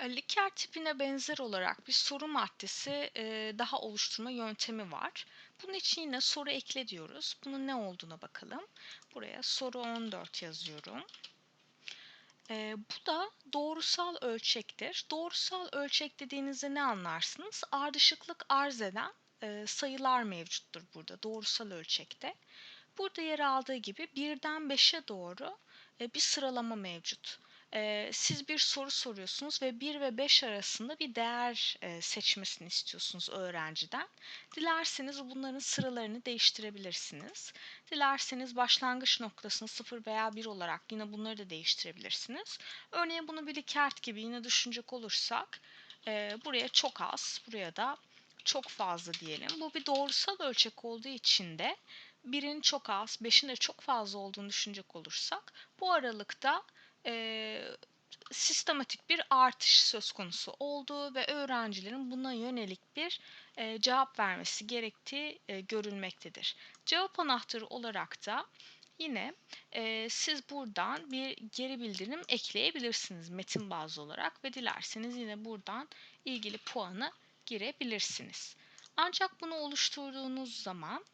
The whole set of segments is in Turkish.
Eee, Likert tipine benzer olarak bir soru maddesi, daha oluşturma yöntemi var. Bunun için yine soru ekle diyoruz. Bunun ne olduğuna bakalım. Buraya soru 14 yazıyorum. Eee, bu da doğrusal ölçektir. Doğrusal ölçek dediğinizde ne anlarsınız? Ardışıklık arz eden eee, sayılar mevcuttur burada doğrusal ölçekte. Burada yer aldığı gibi birden 5'e doğru e, bir sıralama mevcut. Siz bir soru soruyorsunuz ve 1 ve 5 arasında bir değer seçmesini istiyorsunuz öğrenciden. Dilerseniz bunların sıralarını değiştirebilirsiniz. Dilerseniz başlangıç noktasını 0 veya 1 olarak yine bunları da değiştirebilirsiniz. Örneğin bunu bir Likert gibi yine düşünecek olursak buraya çok az, buraya da çok fazla diyelim. Bu bir doğrusal ölçek olduğu için de birin çok az, beşin de çok fazla olduğunu düşünecek olursak bu aralıkta e, sistematik bir artış söz konusu olduğu ve öğrencilerin buna yönelik bir e, cevap vermesi gerektiği e, görülmektedir. Cevap anahtarı olarak da yine e, siz buradan bir geri bildirim ekleyebilirsiniz metin bazlı olarak ve dilerseniz yine buradan ilgili puanı girebilirsiniz. Ancak bunu oluşturduğunuz zaman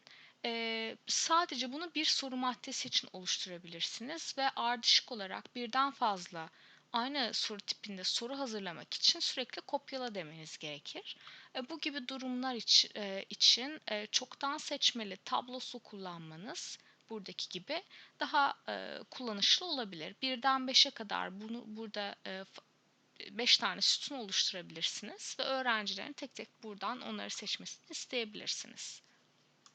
e, sadece bunu bir soru maddesi için oluşturabilirsiniz ve ardışık olarak birden fazla aynı soru tipinde soru hazırlamak için sürekli kopyala demeniz gerekir. E, bu gibi durumlar iç, e, için e, çoktan seçmeli tablosu kullanmanız buradaki gibi daha e, kullanışlı olabilir. Birden 5'e kadar bunu burada e, 5 tane sütun oluşturabilirsiniz ve öğrencilerin tek tek buradan onları seçmesini isteyebilirsiniz.